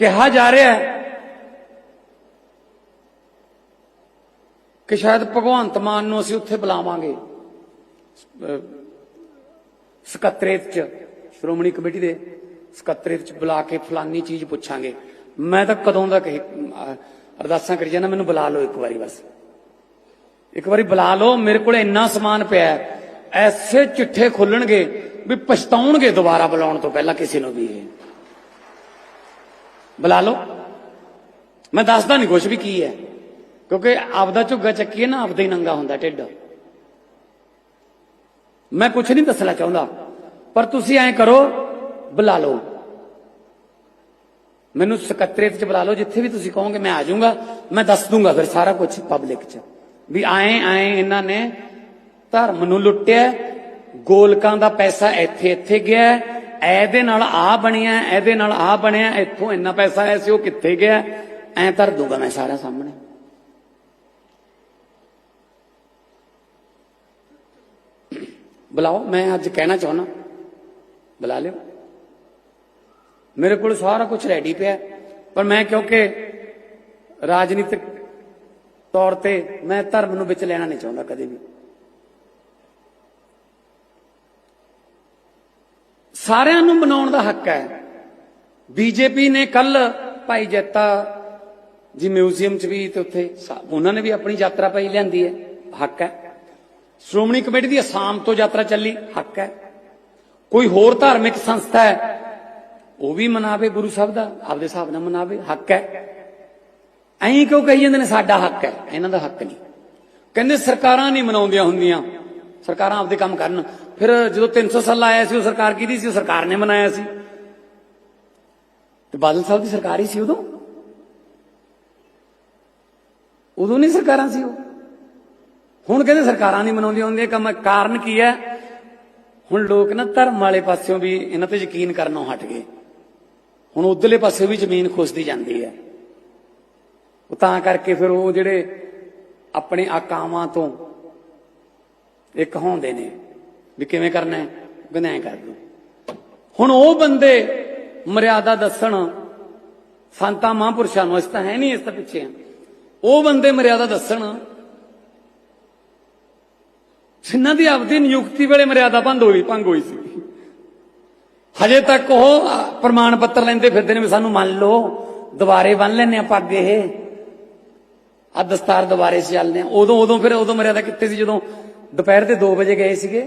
ਕਿਹਾ ਜਾ ਰਿਹਾ ਹੈ ਕਿ ਸ਼ਾਇਦ ਭਗਵੰਤ ਮਾਨ ਨੂੰ ਅਸੀਂ ਉੱਥੇ ਬੁਲਾਵਾਂਗੇ ਸਕੱਤਰੇਤ ਚ, ਸ਼੍ਰੋਮਣੀ ਕਮੇਟੀ ਦੇ ਸਕੱਤਰੇਤ ਚ ਬੁਲਾ ਕੇ ਫਲਾਨੀ ਚੀਜ਼ ਪੁੱਛਾਂਗੇ। ਮੈਂ ਤਾਂ ਕਦੋਂ ਦਾ ਕਹੀ ਅਰਦਾਸਾਂ ਕਰੀ ਜਾਂਦਾ, ਮੈਨੂੰ ਬੁਲਾ ਲਓ ਇੱਕ ਵਾਰੀ ਬਸ। ਇੱਕ ਵਾਰੀ ਬੁਲਾ ਲਓ, ਮੇਰੇ ਕੋਲ ਇੰਨਾ ਸਮਾਨ ਪਿਆ ਐਸੇ ਚਿੱਠੇ ਖੁੱਲਣਗੇ ਵੀ ਪਛਤਾਉਣਗੇ ਦੁਬਾਰਾ ਬੁਲਾਉਣ ਤੋਂ ਪਹਿਲਾਂ ਕਿਸੇ ਨੂੰ ਵੀ ਇਹ। ਬੁਲਾ ਲਓ। ਮੈਂ ਦੱਸਦਾ ਨਹੀਂ ਕੁਝ ਵੀ ਕੀ ਹੈ। ਕਿਉਂਕਿ ਆਪਦਾ ਝੁੱਗਾ ਚੱਕੀਏ ਨਾ, ਆਪਦਾ ਹੀ ਨੰਗਾ ਹੁੰਦਾ ਢਿੱਡ। ਮੈਂ ਕੁਝ ਨਹੀਂ ਦੱਸਣਾ ਚਾਹੁੰਦਾ। ਪਰ ਤੁਸੀਂ ਐਂ ਕਰੋ, ਬੁਲਾ ਲਓ। ਮੈਨੂੰ ਸਕੱਤਰੇਤ ਚ ਬੁਲਾ ਲਓ, ਜਿੱਥੇ ਵੀ ਤੁਸੀਂ ਕਹੋਗੇ ਮੈਂ ਆ ਜਾਊਂਗਾ। ਮੈਂ ਦੱਸ ਦੂੰਗਾ ਫਿਰ ਸਾਰਾ ਕੁਝ ਪਬਲਿਕ ਚ। ਵੀ ਆਏ ਆਏ ਇਹਨਾਂ ਨੇ ਧਰਮ ਨੂੰ ਲੁੱਟਿਆ। ਗੋਲਕਾਂ ਦਾ ਪੈਸਾ ਇੱਥੇ ਇੱਥੇ ਗਿਆ। ਇਹਦੇ ਨਾਲ ਆ ਬਣਿਆ, ਇਹਦੇ ਨਾਲ ਆ ਬਣਿਆ, ਇੱਥੋਂ ਇੰਨਾ ਪੈਸਾ ਆਇਆ ਸੀ, ਉਹ ਕਿੱਥੇ ਗਿਆ? ਐਂ ਧਰ ਦੂੰਗਾ ਮੈਂ ਸਾਰਾ ਸਾਹਮਣੇ। ਬੁਲਾਓ, ਮੈਂ ਅੱਜ ਕਹਿਣਾ ਚਾਹੁੰਦਾ। ਬੁਲਾ ਲਿਓ। ਮੇਰੇ ਕੋਲ ਸਾਰਾ ਕੁਝ ਰੈਡੀ ਪਿਆ। ਪਰ ਮੈਂ ਕਿਉਂਕਿ ਰਾਜਨੀਤਿਕ ਤੌਰ ਤੇ ਮੈਂ ਧਰਮ ਨੂੰ ਵਿੱਚ ਲੈਣਾ ਨਹੀਂ ਚਾਹੁੰਦਾ ਕਦੇ ਵੀ। ਸਾਰਿਆਂ ਨੂੰ ਬਣਾਉਣ ਦਾ ਹੱਕ ਹੈ। ਬੀਜੇਪੀ ਨੇ ਕੱਲ ਭਾਈ ਜੱਤਾ ਜੀ ਮਿਊਜ਼ੀਅਮ ਚ ਵੀ ਤੇ ਉੱਥੇ ਉਹਨਾਂ ਨੇ ਵੀ ਆਪਣੀ ਯਾਤਰਾ ਪਾਈ ਲਿਆਂਦੀ ਹੈ। ਹੱਕ ਹੈ। ਸ਼੍ਰੋਮਣੀ ਕਮੇਟੀ ਦੀ ਅਸਾਮ ਤੋਂ ਯਾਤਰਾ ਚੱਲੀ, ਹੱਕ ਹੈ। ਕੋਈ ਹੋਰ ਧਾਰਮਿਕ ਸੰਸਥਾ ਹੈ, ਉਹ ਵੀ ਮਨਾਵੇ ਗੁਰੂ ਸਾਹਿਬ ਦਾ, ਆਪਦੇ ਹਿਸਾਬ ਨਾਲ ਮਨਾਵੇ, ਹੱਕ ਹੈ। ਐਂ ਕਿਉਂ ਕਹੀ ਜਾਂਦੇ ਨੇ ਸਾਡਾ ਹੱਕ ਹੈ, ਇਹਨਾਂ ਦਾ ਹੱਕ ਨਹੀਂ। ਕਹਿੰਦੇ ਸਰਕਾਰਾਂ ਨਹੀਂ ਮਨਾਉਂਦੀਆਂ ਹੁੰਦੀਆਂ, ਸਰਕਾਰਾਂ ਆਪਦੇ ਕੰਮ ਕਰਨ। ਫਿਰ ਜਦੋਂ 300 ਸਾਲ ਆਇਆ ਸੀ, ਉਹ ਸਰਕਾਰ ਕਿਹਦੀ ਸੀ? ਉਹ ਸਰਕਾਰ ਨੇ ਮਨਾਇਆ ਸੀ। ਤੇ ਬਾਦਲ ਸਾਹਿਬ ਦੀ ਸਰਕਾਰ ਹੀ ਸੀ ਉਦੋਂ? ਉਦੋਂ ਨਹੀਂ ਸਰਕਾਰਾਂ ਸੀ ਉਹ। ਹੁਣ ਕਹਿੰਦੇ ਸਰਕਾਰਾਂ ਨਹੀਂ ਮਨਾਉਂਦੀਆਂ ਹੁੰਦੀਆਂ। ਕੰਮ ਕਾਰਨ ਕੀ ਹੈ? ਹੁਣ ਲੋਕ ਨਾ ਧਰਮ ਵਾਲੇ ਪਾਸਿਓਂ ਵੀ ਇਹਨਾਂ ਤੇ ਯਕੀਨ ਕਰਨੋਂ ਹਟ ਗਏ। ਹੁਣ ਉਧਰਲੇ ਪਾਸੇ ਵੀ ਜ਼ਮੀਨ ਖੁੱਸਦੀ ਜਾਂਦੀ ਹੈ। ਉਹ ਤਾਂ ਕਰਕੇ ਫਿਰ ਉਹ ਜਿਹੜੇ ਆਪਣੇ ਆਕਾਵਾਂ ਤੋਂ ਇੱਕ ਹੁੰਦੇ ਨੇ। ਵੀ ਕਿਵੇਂ ਕਰਨਾ ਹੈ? ਉਹ ਕਹਿੰਦੇ ਐਂ ਕਰ ਦੋ ਹੁਣ ਉਹ ਬੰਦੇ ਮਰਿਆਦਾ ਦੱਸਣ, ਸੰਤਾਂ ਮਹਾਂਪੁਰਸ਼ਾਂ ਨੂੰ ਇਸ ਤਾਂ ਹੈ ਨਹੀਂ ਇਸ ਤਾਂ ਪਿੱਛੇ ਆ ਉਹ ਬੰਦੇ ਮਰਿਆਦਾ ਦੱਸਣ, ਜਿਨ੍ਹਾਂ ਦੀ ਆਪਦੀ ਨਿਯੁਕਤੀ ਵੇਲੇ ਮਰਿਆਦਾ ਭੰਗ ਹੋਈ ਭੰਗ ਹੋਈ ਸੀ। ਹਜੇ ਤੱਕ ਉਹ ਪ੍ਰਮਾਣ ਪੱਤਰ ਲੈਂਦੇ ਫਿਰਦੇ ਨੇ ਵੀ ਸਾਨੂੰ ਮੰਨ ਲਓ, ਦੁਬਾਰੇ ਬੰਨ ਲੈਨੇ ਆ ਪੱਗ ਇਹ। ਆ ਦਸਤਾਰ ਦੁਬਾਰੇ ਸੇ ਚੱਲਦੇ ਆ ਉਦੋਂ ਉਦੋਂ ਫਿਰ ਉਦੋਂ ਮਰਿਆਦਾ ਕਿੱਥੇ ਸੀ? ਜਦੋਂ ਦੁਪਹਿਰ ਦੇ 2 ਵਜੇ ਗਏ ਸੀਗੇ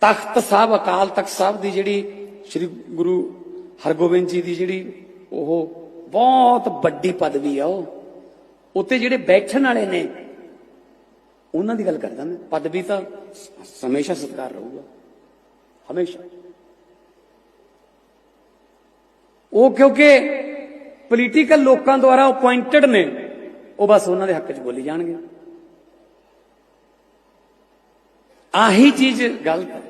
ਤਖਤ ਸਾਹਿਬ, ਅਕਾਲ ਤਖਤ ਸਾਹਿਬ ਦੀ ਜਿਹੜੀ ਸ੍ਰੀ ਗੁਰੂ ਹਰਗੋਬਿੰਦ ਜੀ ਦੀ ਜਿਹੜੀ ਉਹ ਬਹੁਤ ਵੱਡੀ ਪਦਵੀ ਆ ਉਹ। ਉੱਤੇ ਜਿਹੜੇ ਬੈਠਣ ਵਾਲੇ ਨੇ, ਉਹਨਾਂ ਦੀ ਗੱਲ ਕਰਦਾ ਮੈਂ। ਪਦਵੀ ਤਾਂ ਹਮੇਸ਼ਾ ਸਤਿਕਾਰ ਰਹੂਗਾ। ਹਮੇਸ਼ਾ। ਉਹ ਕਿਉਂਕਿ ਪੋਲੀਟੀਕਲ ਲੋਕਾਂ ਦੁਆਰਾ ਅਪਾਇੰਟਡ ਨੇ, ਉਹ ਬਸ ਉਹਨਾਂ ਦੇ ਹੱਕ 'ਚ ਬੋਲੀ ਜਾਣਗੇ। ਆਹੀ ਚੀਜ਼ ਗਲਤ ਹੈ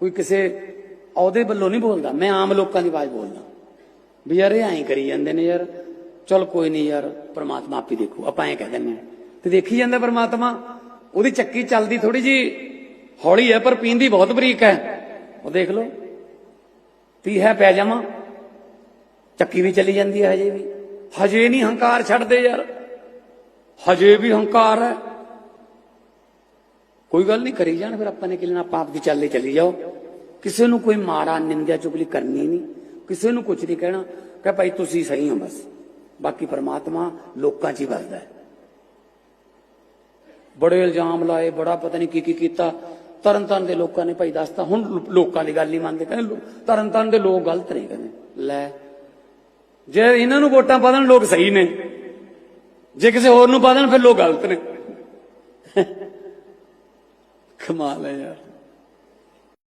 ਕੋਈ ਕਿਸੇ ਅਹੁਦੇ ਵੱਲੋਂ ਨਹੀਂ ਬੋਲਦਾ। ਮੈਂ ਆਮ ਲੋਕਾਂ ਦੀ ਆਵਾਜ਼ ਬੋਲਦਾ। ਵੀ ਯਾਰ ਇਹ ਐਂ ਕਰੀ ਜਾਂਦੇ ਨੇ ਯਾਰ। ਚਲ ਕੋਈ ਨਹੀਂ ਯਾਰ, ਪ੍ਰਮਾਤਮਾ ਹੀ ਦੇਖੂ। ਆਪਾਂ ਐਂ ਕਹਿ ਦਿੰਦੇ ਹਾਂ। ਤੇ ਦੇਖੀ ਜਾਂਦਾ ਪ੍ਰਮਾਤਮਾ? ਉਹਦੀ ਚੱਕੀ ਚੱਲਦੀ ਥੋੜੀ ਜੀ ਹੌਲੀ ਹੈ, ਪਰ ਪੀਂਦੀ ਬਹੁਤ ਬਰੀਕ ਹੈ। ਉਹ ਦੇਖ ਲਓ। ਪੀ ਹੈ ਪੈ ਜਾਵਾਂ ਚੱਕੀ ਵੀ ਚਲੀ ਜਾਂਦੀ ਹੈ ਹਜੇ ਵੀ। ਹਜੇ ਨਹੀਂ ਹੰਕਾਰ ਛੱਡਦੇ ਯਾਰ। ਹਜੇ ਵੀ ਹੰਕਾਰ ਹੈ। ਕੋਈ ਗੱਲ ਨਹੀਂ, ਕਰੀ ਜਾਣ ਫਿਰ। ਆਪਾਂ ਨੇ ਕਿ ਲੈਣਾ ਆਪਾਂ ਆਪ ਦੀ ਚੱਲੇ ਚਲੀ ਜਾਓ। ਕਿਸੇ ਨੂੰ ਕੋਈ ਮਾੜਾ ਨਿੰਦਿਆ ਚੁਗਲੀ ਕਰਨੀ ਨਹੀਂ, ਕਿਸੇ ਨੂੰ ਕੁਝ ਨਹੀਂ ਕਹਿਣਾ ਕਿ ਭਾਈ ਤੁਸੀਂ ਸਹੀ ਹੋ ਬਸ। ਬਾਕੀ ਪਰਮਾਤਮਾ ਲੋਕਾਂ 'ਚ ਹੀ ਵਸਦਾ ਹੈ। ਬੜੇ ਇਲਜ਼ਾਮ ਲਾਏ, ਬੜਾ ਪਤਾ ਨਹੀਂ ਕੀ ਕੀ ਕੀਤਾ। ਤਰਨਤਾਰਨ ਦੇ ਲੋਕਾਂ ਨੇ ਭਾਈ ਦੱਸਤਾ, ਹੁਣ ਲੋਕਾਂ ਦੀ ਗੱਲ ਨਹੀਂ ਮੰਨਦੇ, ਕਹਿੰਦੇ ਲੋ- ਤਰਨਤਾਰਨ ਦੇ ਲੋਕ ਗਲਤ ਨੇ, ਕਹਿੰਦੇ। ਲੈ, ਜੇ ਇਹਨਾਂ ਨੂੰ ਵੋਟਾਂ ਪਾ ਦੇਣ, ਲੋਕ ਸਹੀ ਨੇ। ਜੇ ਕਿਸੇ ਹੋਰ ਨੂੰ ਪਾ ਦੇਣ, ਫਿਰ ਲੋਕ ਗਲਤ ਨੇ। ਕਮਾਲ ਹੈ ਯਾਰ।